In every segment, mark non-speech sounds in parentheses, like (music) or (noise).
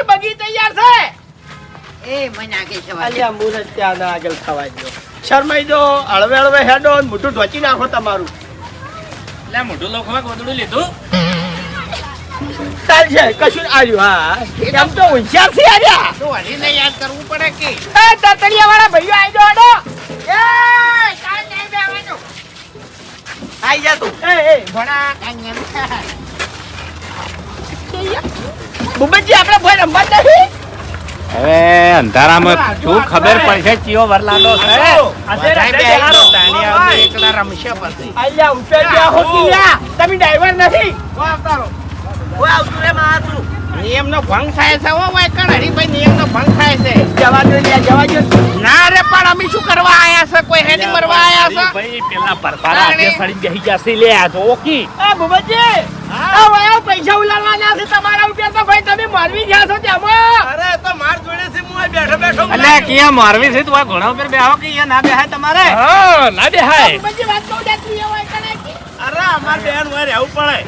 આખી બગી તૈયાર છે? એ મને આગે છે અલ્યા મુરત ત્યાં ના આગળ થવા દો શરમાઈ દો હળવે હળવે હેડો મોટું મોઢું ઢોચી નાખો તમારું. એટલે મોઢું લોખવા ગોદડું લીધું. ચાલશે કશું આવ્યું હા. એમ તો હોશિયાર છે આર્યા તો હરીને યાદ કરવું પડે કે? એ તતડિયા વાળા ભાઈઓ આવી જો આડો. એ કાઈ નહીં બેવાનું આઈ જા તું. એ એ ભણા કાંઈ એમ. બુબજી આપણે ભાઈ રમવા નથી? હવે અંધારામાં શું ખબર પડશે ચિયો વરલાડો છે? એકલા રમશે પછી. અલ્યા ઉપર ગયા હો તમે ડ્રાઈવર નથી? આવતું રે માથું નિયમનો ભંગ થાય છે હો ભાઈ કણ હરીભાઈ નિયમનો ભંગ થાય છે? જવા દો ત્યાં જવા દો ના. રે પણ અમે શું કરવા આયા છે? કોઈ હેડી મરવા આયા છે? ભાઈ પેલા પરપારા હાથે સડી ગઈ જશે લે આ તો ઓકી. એ બબજી આ વયા પૈસા ઉલાળવાના છે તમારા ઉપર તો ભાઈ તમે મારવી ગયા છો તેમાં. અરે તો માર જોડે છે હું બેઠો બેઠો એટલે કિયા મારવી છે? તું આ ઘોડા ઉપર બેહો કે અહીંયા ના બેહાય તમારે? હા ના બેહાય. બબજી વાત કહું દે તું એ હોય કે અરે અમાર બેન હોય રહેવું પડે.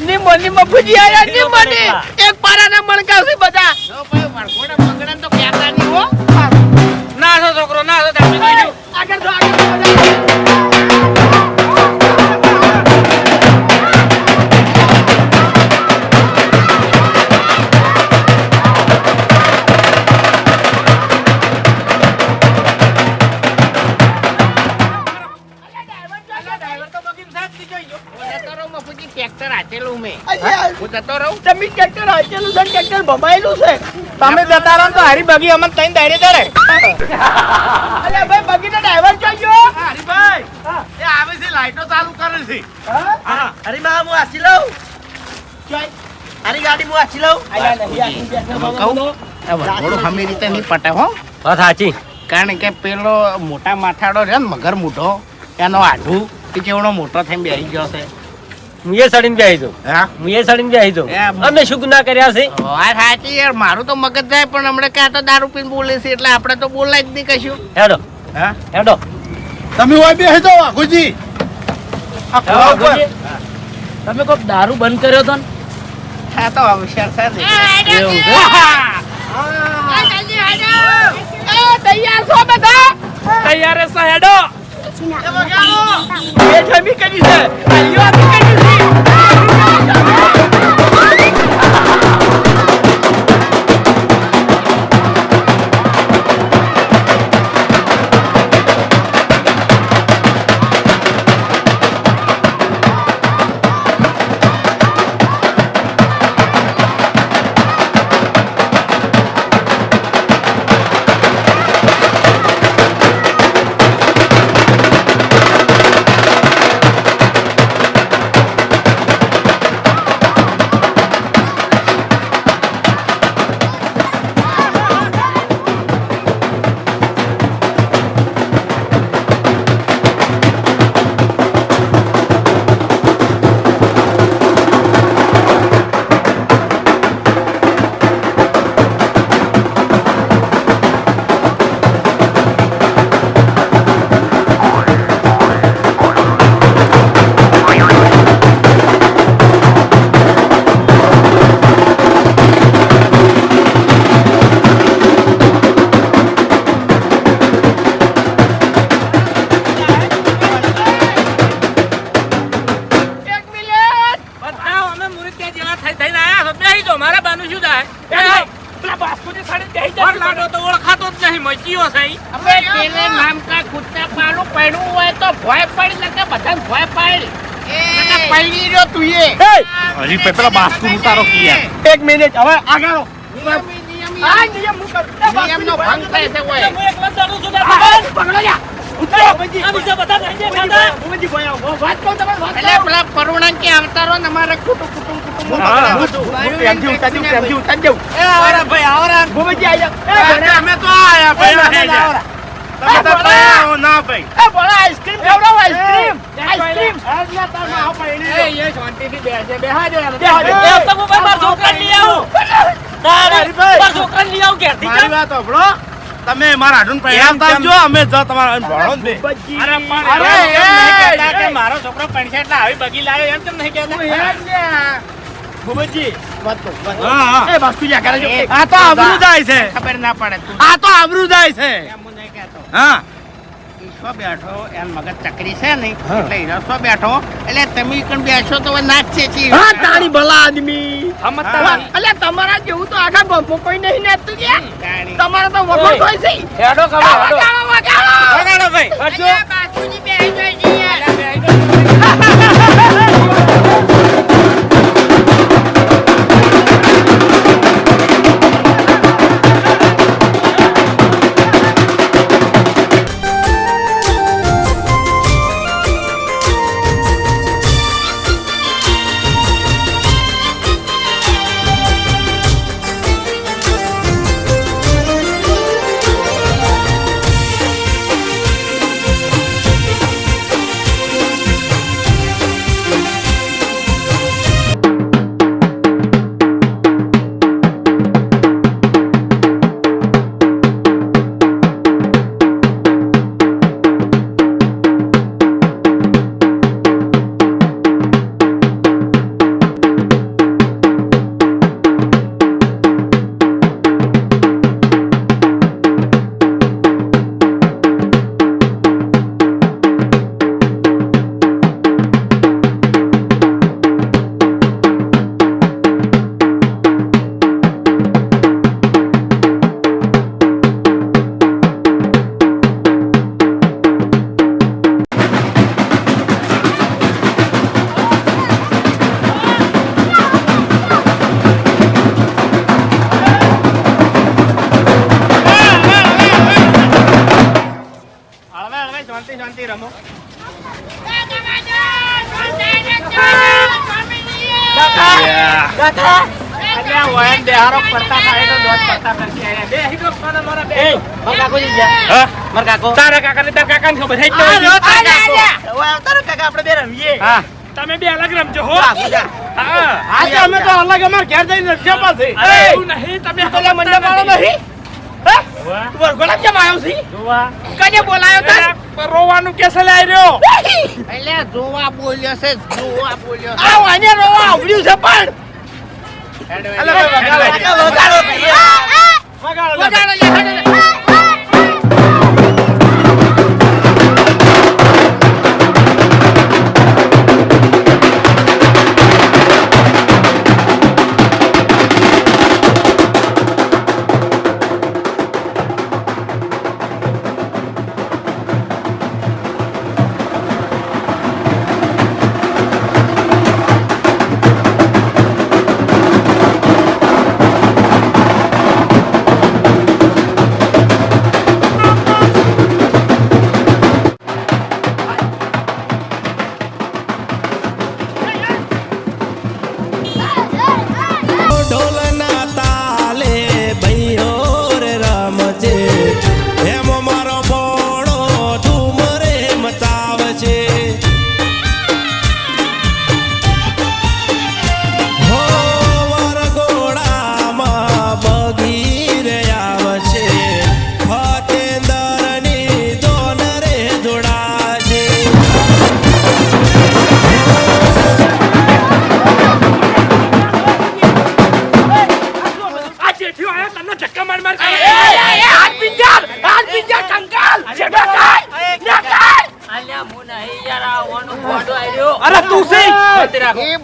નિમો નિમો ભુજી આયા નિમો ને એક પારાના મણકા છે બધા. જો ભાઈ વરઘોડા પકડે તો નહીં હો. ના છો છોકરો ના છો તમે આગળ જો, આગળ હું જતો રહું? તમે ટ્રેક્ટર હાચેલું છે ટ્રેક્ટર ભમાયેલું છે. તમે જતા રહો તો હારી બગી અમને તઈ દાડે દરે અરે ભાઈ બગીનો ડ્રાઈવર ક્યાં ગયો? હરીભાઈ એ આવે છે લાઈટો ચાલુ કરે છે. હા? હરી માં હું આસી લઉં? હરી ગાડી હું આસી લઉં? કહું? તું હમી રીતે નહીં પટે હો. વાત સાચી. કારણ કે પેલો મોટા માથાડો છે ને મગર મોટો એનો આઢું કે કેવડો મોટો થઈને બેસી ગયો છે. હું એ સડીને બેહી દઉં હા? હું એ સડીને બેહી દઉં. અમે શું ગુના કર્યા છે? વાત સાચી યાર મારું તો મગજ જાય પણ હમણાં ક્યાં તો દારૂ પીને બોલે છે એટલે આપણે તો બોલાય જ નહીં કશું. હેડો. હા? હેડો. તમે હોય જાઓ હેડો, ગુજી. તમે કોક દારૂ બંધ કર્યો તો ને? હા તો હોશિયાર એવું છે? તૈયાર છો બધા? તૈયાર છે હેડો. એ જમી કરી છે. આલ્યો આપી કરી છે. એક હજી પેલા બાસ્કુ ઉતારો કિયા. એક મિનિટ હવે આગળ. નિયમી, નિયમી. આ નિયમ હું કરું? એ નિયમનો ભંગ થાય છે હોય હું એકલા જ. જાણું છું ને આ, પકડો લ્યા. ઉતરો, ને. તમે આવો એ. એ બેસે. બેહો. એ તો હું મારા છોકરાને લઈ આવું. તારે મારા છોકરાને લઈ આવું ઘેરથી મારી વાત સાંભળો. તમે મારા હાડું પરિણામ આવજો અમે જો તમારા ભણો અરે પણ અરે, એમ નહીં કહેતા કે મારો છોકરો પૈસા એટલે આવી બગી લાવ્યો એમ કેમ નહીં કહેતા. ભૂપતજી, વાત હા એ આ કરે આ તો આબરૂ જાય છે. ખબર ના પડે આ તો આબરૂ જાય છે. એમ હું નહીં કહેતો. હા. બેઠો મગજ ચકરી છે એટલે ઈરસો બેઠો એટલે તમે કણ બેસો તો નાચશે છીએ હા, તારી ભલા આદમી. અલ્યા, તમારા જેવું તો આખા ગામમાં કોઈ નહીં નાચતું કે? તમારે તો વગર ઓય. છે. હેડો ખબર હેડો વગાડો, વગાડો. વગાડો ભાઈ અલ્યા, બેહી જાય તો ઘેર જઈને રખ્યા પાસે એવું નહીં તમે પેલા મંડપ વાળો નહીં? હા? વરઘોડા કેમ આવ્યો છે? કને બોલાયો? રોવાનું કેસે લાઈ રહ્યો અલ્યા જોવા બોલ્યો છે જોવા બોલ્યો આવ, આને રોવા આવડ્યું છે પણ. હેડો, અલે હેડો. ભાઈ, વગાડો. વગાડો વગાડો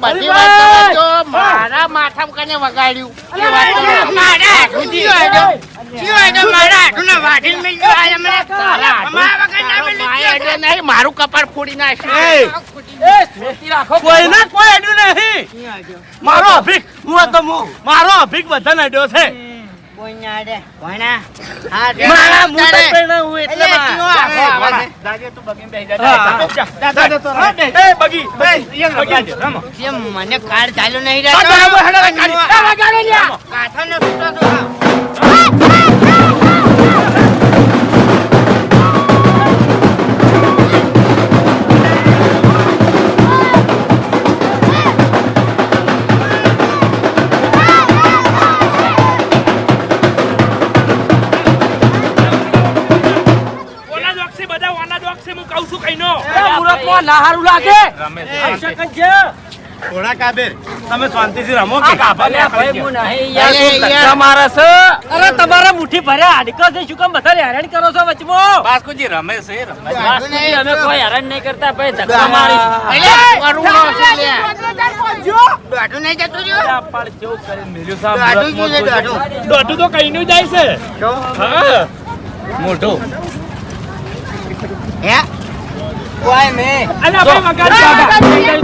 બધી વાત તમે જો મારા માથા કને વગાડ્યું? એ વાત તમે મારા હાથુથી વાગ્યો. શું વાગ્યો? મારા હાથુને વાઢીને મેલ્યો. આ હમણાં તારા હાથું- વગર ના મેલ્યો. મારા નહીં, મારું કપાળ ફોડી નાખ્યું. કોઈ કોઈ અડ્યું નહીં! મારો અભિક હું તો મારો અભિક બધાને અડ્યો છે. મારા એટલે માં. દાદા તું જા. એ બગી બગી બગી. રમો મને કાર ચાલુ નહીં તો રમો, હેડો, લ્યા. છૂટો તો. ના હારું લાગે. થોડા કાબેર. તમે શાંતિથી રમો કે અલ્યા ભાઈ હું નહીં યાર અરે તું યાર. ધક્કા મારે છે? અરે તમારા મુઠ્ઠી ભર્યા. હાડકા છે શું કામ બધા હેરાન કરો છો વચમાં? બાસ્કુજી રમે છે રમે છે. દાઢું નહીં બાસ્કુજી અમે કોઈ હેરાન નહીં કરતા ભાઈ ધક્કા કરુણો છે નહીં જતું છે તો કઈ નું જાય છે. હા. મોટું. હે? કોઈ નહીં. અલ્યા ભાઈ વગાડી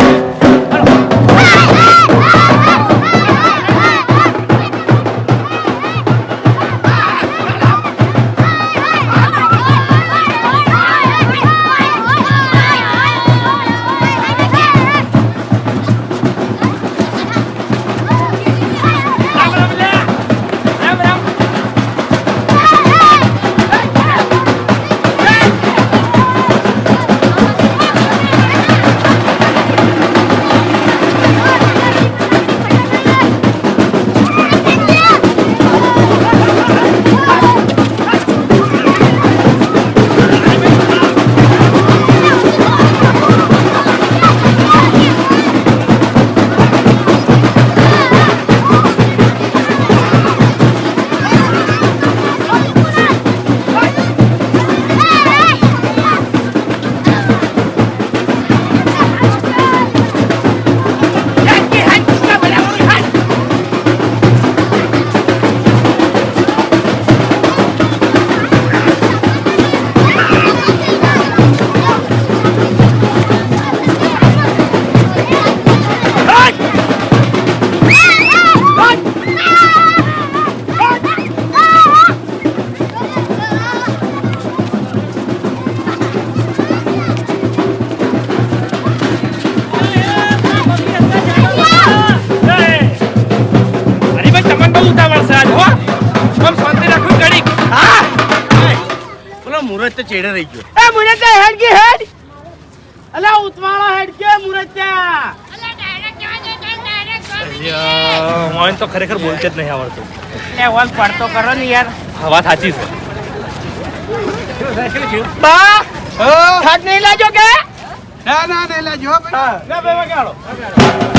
બહુ ઉતાવળ છે આજ હો. આમ શાંતિ રાખો હા. બોલો મુરત તો ચેડે રહી ગયો. એ મુરત હેડ કે હેડ. અલા ઉતવાળો હેડ કે મુરત મોહન તો ખરેખર બોલતે જ નહીં આવડતું. એ ઓલ પડતો કરો ને યાર. હવા સાચી છે. બા થાક નહીં લાજો કે? ના, ના, નહીં લાજો, ભાઈ. ના ભાઈ વગાડો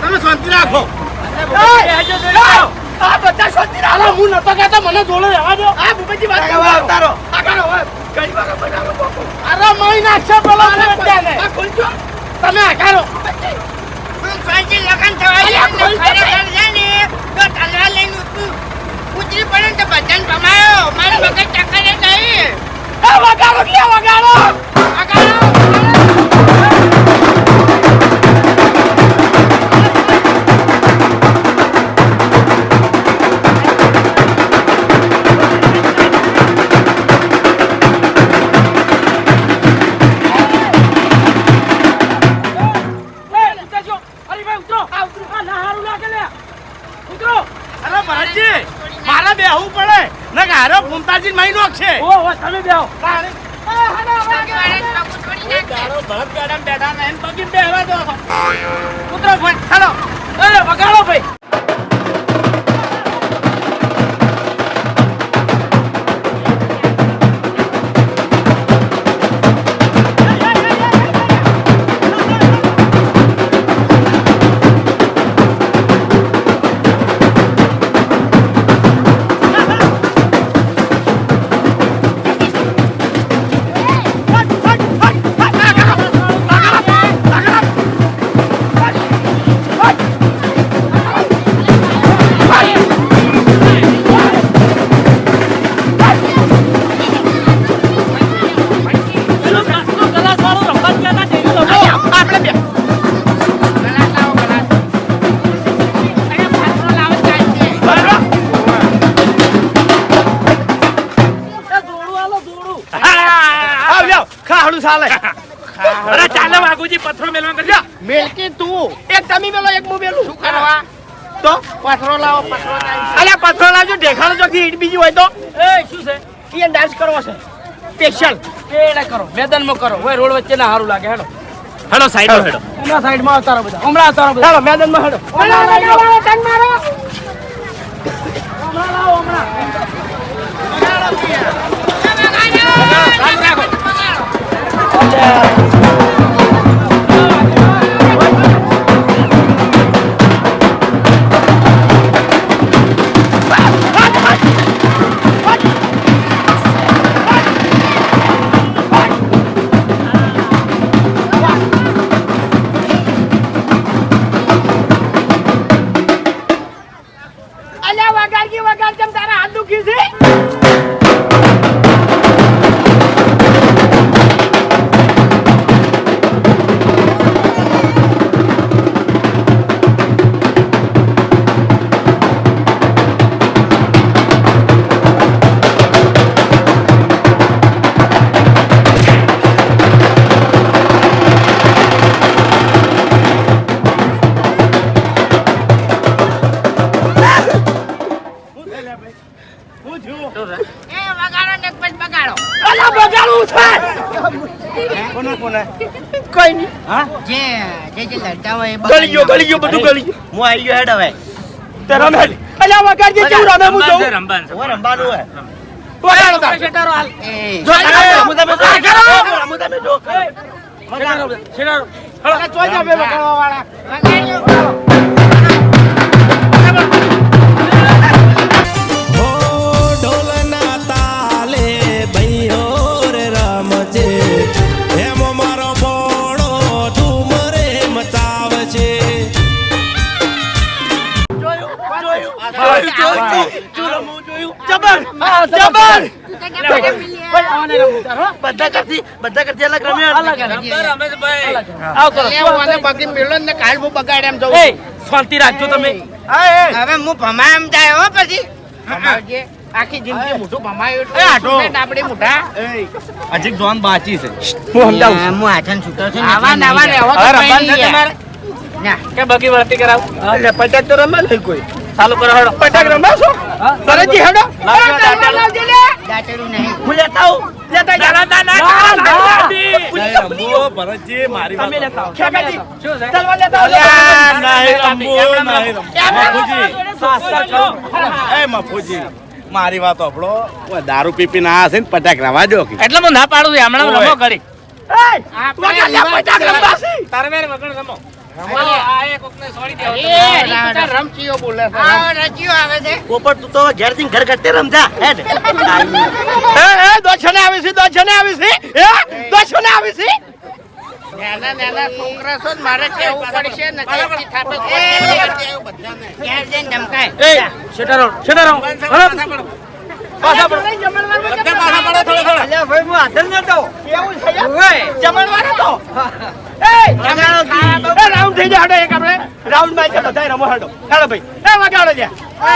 તમે શાંતિ રાખો. આ બધા શાંતિ રાખો. હું નતો કહેતો મને જોડે રહેવા દો. આ ભૂપેજી વાત કરો અવતારો આગળ હવે. કઈ વાર બનાવો બોકો અરે મઈ નાખશે પેલો અત્યારે આ ખોલજો. તમે આકારો હું શાંતિ લગન થવાય ખરેખર છે ને તો તલવાર લઈને ઉતું ઉતરી પડે ને તો ભજન ભમાયો. મારે વગર ટક્કરે નહીં. વગાડો કે વગાડો વગાડો. ખોટી મારી નાખશે. ઓ ઓ તમે બેહો. ગાડામાં બેઠા ને એમ પગી બેહવા દો કૂતરો ઉતરો ફોન ચાલો. એ વગાડો ભાઈ. ખાહડું ચાલે (laughs) અરે ચાલે વાઘુજી પથરો મેલવા કરજો મેલકી તું. એક તમે મેલો એક હું મેલું. શું કરવા તો પથરો લાવો પથરો અલ્યા પથરો લાવજો દેખાડો જો કે ઈટ બીજી હોય તો. એ શું છે? એ ડાન્સ કરવો છે. સ્પેશિયલ એડા કરો મેદાનમાં કરો. ઓય રોડ વચ્ચે ના હારું લાગે હેડો. હેડો સાઈડ હેડો. એના સાઈડમાં આવતારો બધા. હમણાં આવતારો બધા. ચાલો મેદાનમાં હેડો. અલ્યા જે જે લડતા હોય ગળી ગયો ગળી ગયો બધું ગળી ગયું હું આવી ગયો હેડ હવે તે રમે. અલ્યા વગાડ જે કેવું રમે હું જોઉં રમવાનું છે. હું રમવાનું હે વગાડો તાર. શેટારો હાલ એ જો તારે. તમે જો. રમું તમે જો. મગા શેટારો અલ્યા ચોજા બે વગાડવા વાળા બધા કરતી બધા કરતી અલગ રમે છે ભાઈ. આવ કરો લે હું બગી મેળો ને કાલ હું બગાડે એમ જઉં એ શાંતિ રાખજો તમે. હવે હું ભમાય એમ જાય હો પછી. આખી જિંદગી મોઢું ભમાયું એ આટો. આપણે મોઢા. હજી જોન બાકી છે. હું સમજાવું હું હાથન છૂટો છું આવા નવા ને હવે રમવાનું છે તમારે કે બગી વળતી કરાવ? અલ્યા પટાક તો રમે નહીં કોઈ. ચાલુ કરો હેડો. પટાક રમે સરજી હેડો. લાવજો, અરે, લે. દાંતેડું નહીં. હું લેતા આવું. લેતા જા. ના, ના, ના, ના, ના, રમવો ભરતજી મારી તમે વાત લેતા આવો. શું છે ચાલવા લેતા આવજો. અલ્યા, નહીં રમવું, નહીં રમવું. કરો. એ મફુજી. મારી વાત આપણો દારૂ પી પી ના હશે ને પટાક રવા દો એટલે હું ના પાડું છું હમણાં. રમો કરી. તારે મેરે વગણ રમો. આ એક કોકને છોડી દેવો એ રીતના રમચીઓ બોલે છે. હા રચીઓ આવે છે. પોપટ તું તો ઘેર જઈને ઘર ઘટે રમજા. હેડ એ, એ, દોછને આવી છે, દોછને આવી છે. એ, દોછને આવી છે. નાના નાના છોકરા છો મારે કેવું પડશે ને કે થાપે બધાને. ઘેર જઈને ધમકાય. એ શેટારો શેટારો પાછા પડો. જમણવારમાં પાછા પડો થોડો થોડો. અલ્યા, ભાઈ, હું હાથે જ નતો. એવું છે. એ, એ, (laughs) રાઉન્ડ થઈ જાય, એક આપણે. રાઉન્ડમાં છે, બધાય રમો, હેડો. હેડો ભાઈ. એ, વગાડો લ્યા.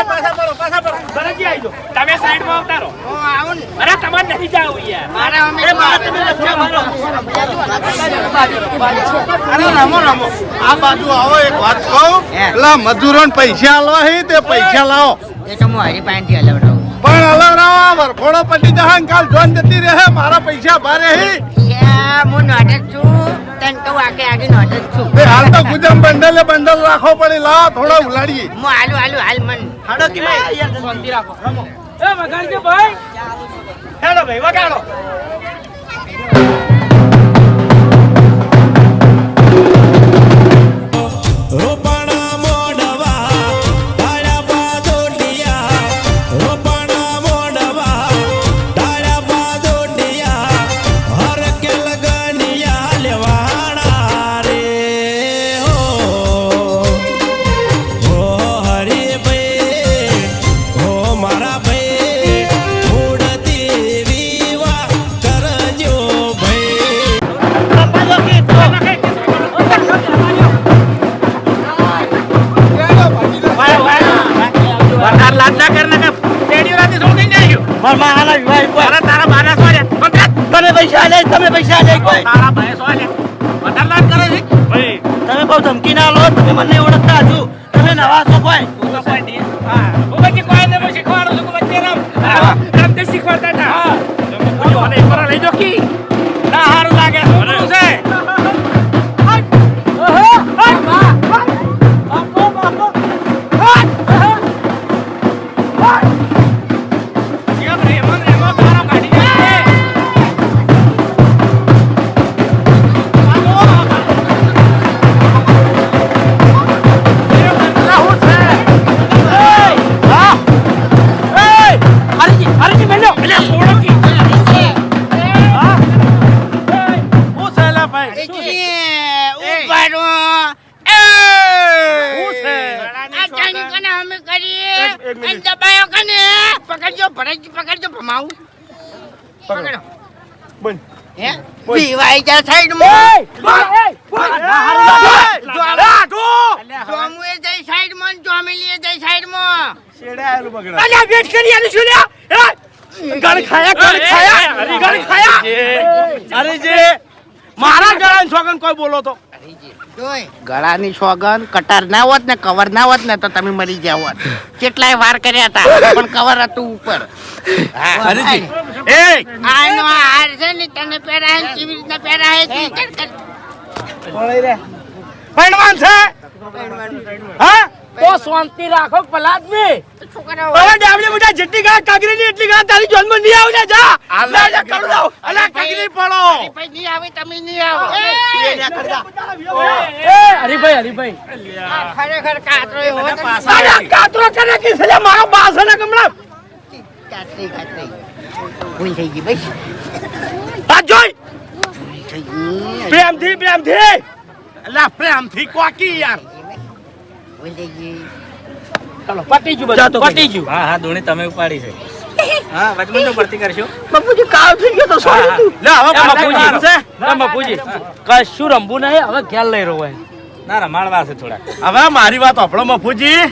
પાછા પડો પાછા પડો. ભરતજી આવી તમે સાઈડમાં આવતા રહો હું આવું ને. અરે તમારે નહીં જાવું યાર. મારે અમે મારા તમે લખ્યા મારો. અરે રમો રમો. આ બાજુ આવો એક વાત કહું. પેલા મજૂરોને પૈસા આલવા હે તે પૈસા લાવો. એ તો હું હરી પાસેથી હલવડાવું પણ હલાવરાવા વરઘોડો પટી જશે ને કાલ જોન જતી રહે મારા પૈસા ભારે હી. યા, હું નોટક છું. તને કહું આગે આગે નોટક છું. એ હાલ તો ગુજમ બંડલે બંડલ રાખવો પડે લાવો થોડા ઉલાડીએ. મો હાલું હાલું હાલ મન. હાડો કે ભાઈ. યાર શાંતિ રાખો. રમો એ વગાડજે ભાઈ. હેડો ભાઈ વગાડો. ધમકી ના લો તમે મને ઓળખતા હજુ તમે નવા છો પીવાઈ જા સાઈડમાં જોમુએ જઈ સાઈડમાં જોમેલીએ જઈ સાઈડમાં અલ્યા વેટ કરી આનું શું લ્યા ગણ ખાયા ગણ ખાયા ગણ ખાયા અરે જે મારા ગળા છોકન કોઈ બોલો તો. ગળાની સોગન કટાર ના હોત ને કવર ના હોત ને તો તમે મરી જાવ હોત. કેટલાય વાર કર્યા હતા પણ કવર હતું ઉપર. હરીજી. એ! આનો હાર છે ને તને પહેરાય કેવી રીતના પહેરાય છે. પૈણવાન છે? હા? તો શાંતિ રાખો પલાદમી છોકરાઓ હવે ડાબલી મુઠા જેટલી ગા કાગરી ની એટલી ગા તારી જન્મ નહીં આવને જા. લે જા કર દો અલા કાગરી પડો. ભાઈ નહીં આવે તમે નહીં આવો. હરીભાઈ હરીભાઈ. આ ખરેખર કાતરો ને. અલ્યા કાતરો કરે કે સલે મારો બાસ ને કમળા કાતરી કાતરી. ભૂલ થઈ ગઈ ભાઈ આ જોઈ. પ્રેમથી પ્રેમથી. અલા પ્રેમથી કોકી યાર. ગઈ પટી ગયું બધું પટી ગયું. હા હા ધોણી તમે ઉપાડી છે. હા વચમાં તો ભરતી કરશો. બાપુજી કાળ થઈ ગયો તો સોરી તું. લે હવે બાપુજી. છે? બાપુજી. કશું રમવું નહીં હવે ઘેર લઈ રહ્યો ના રમાડવા છે થોડા હવે મારી વાત આપણો મફુજી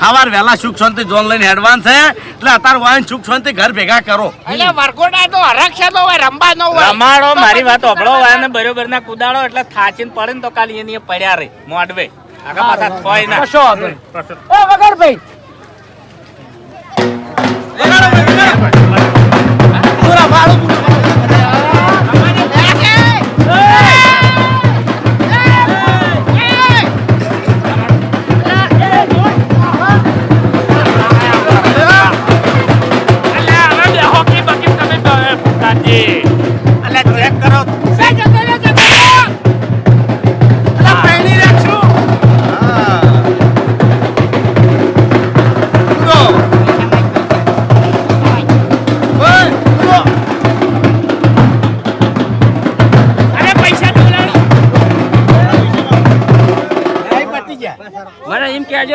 સવાર વહેલા સુખ શાંતિ જોન લઈને છે એટલે અત્યારે વાઈન સુખ શાંતિ ઘર ભેગા કરો. એટલે તો હરખ નો હોય રંબા નો હોય. રમાડો મારી વાત ઓભળો ને બરોબર ના કુદાડો એટલે થાચીને પડે ને તો કાલે એની પડ્યા રે મોડવે આગા પાછા થોય ના કશો વાંધો નહીં. ઓ વગર ભાઈ પૂરા ભાડું અલ્યા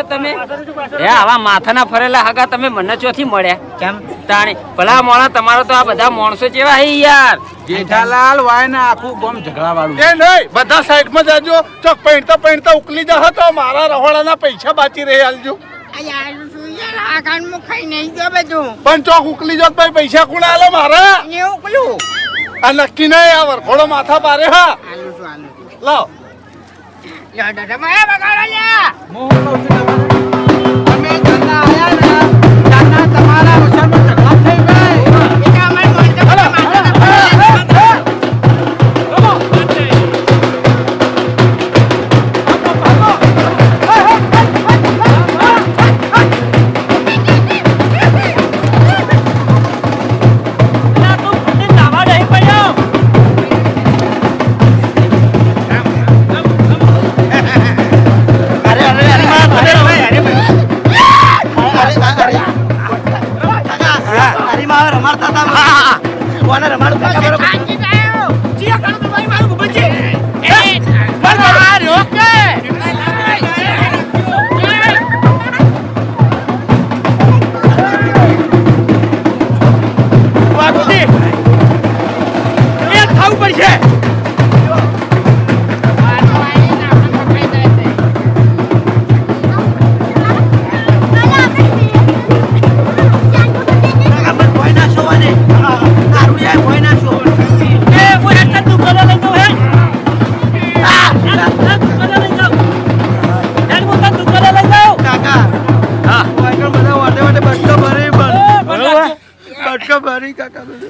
કહેજો તમે? હે આવા માથાના ફરેલા હગા તમે મને ચોથી મળ્યા. કેમ? તાણી ભલા મોણા તમારો તો આ બધા માણસો જેવા હે યાર. જેઠાલાલ વાય ને આખું ગોમ ઝઘડા વાળું એ નહીં બધા સાઈડમાં જાજો. ચોક પૈણતા પૈણતા ઉકલી જા તો મારા રહોડાના પૈસા બાકી રહે આલજો છું? પણ ચોક ઉકલી જો ભાઈ પૈસા કોણ આલે મારા? ને ઉકલું. આ નક્કી નહીં આ વરઘોડો માથા પારે હા. છું છું. લાવ. માયા બગાડો તમે ઘરના આયા ને?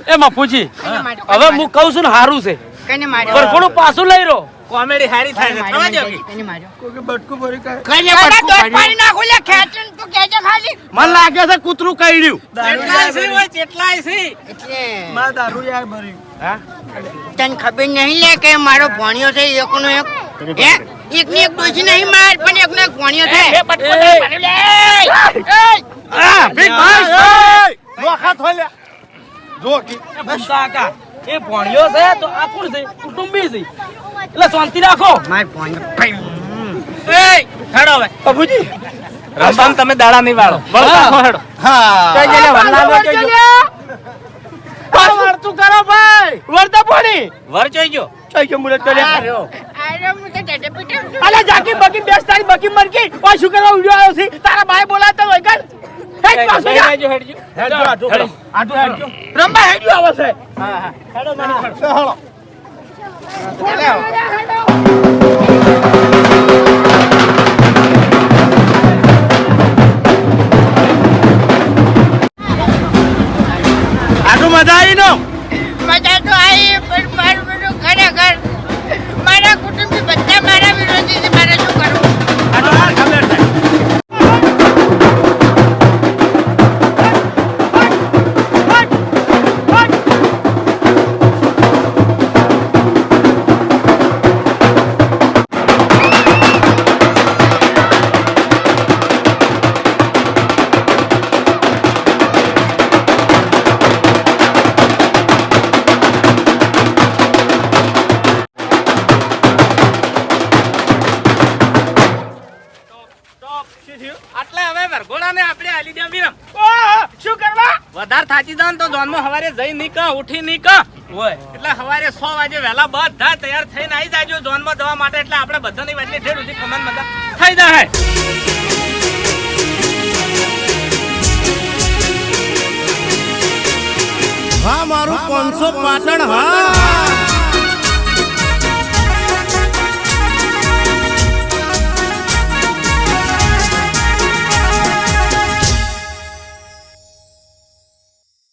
એ મફુજી હવે હું કહું છું ને હારું છે કને પણ પાછું લઈ રહ્યો કોમેડી હારી થાય છે સમજો. કને માર્યો કોઈ બટકું ભરી કાય કને બટકું પાણી નાખો લે ખેંચન તો કેજે ખાલી. મને લાગે છે કૂતરું કઈડ્યું. કેટલાય છે ઓય, કેટલાય છે એટલે માં દારૂ યાર ભરી. તને ખબર નહીં લે કે મારો ભણ્યો છે એકનો એક. હે? એક ને એક ડોસી નહીં માર પણ એકનો એક ભણ્યો છે. એ બટકું ભરી લે. હા બિગ ભાઈ નોખા થોલ્યા જો કી. કાકા. એ ભણ્યો છે તો આ કોણ છે? કુટુંબી છે. એટલે શાંતિ રાખો. માય ભણ્યો. એ, હેડો હવે. બાબુજી રમવાનું તમે દાડા નહીં વાળો. બળ રાખો હેડો. તું કરો ભાઈ. વરતા પાણી. વર જોઈ ગયો. ચાઈ કે મુરત હું પીટે. અલે જાકી બકી બેસ તારી બકી મરકી. ઓ શું કરવા ઉડ્યો આવ્યો છે? તારા ભાઈ બોલાતા હોય કર હેડ પાછો જા હેડજો, હેડજો. હેડજો આટો આટો હેડજો. રંબા હેડજો આવે છે. હળો આટલું મજા આવી નો? મજા તો આવી પણ મારું બધું ખરેખર મારા કુટુંબી બધા મારા વિરોધી છે થાચી તો જોનમાં હવારે જઈ નહીં ઉઠી નીકળ હોય. એટલે સવારે સો વાગે વહેલા બધા તૈયાર થઈને આવી જાજો જોનમાં જવા માટે. એટલે આપણે બધાની વાત ઠેર સુધી કમાન બધા થઈ જાય. હા મારું પાંચસો પાટણ હા.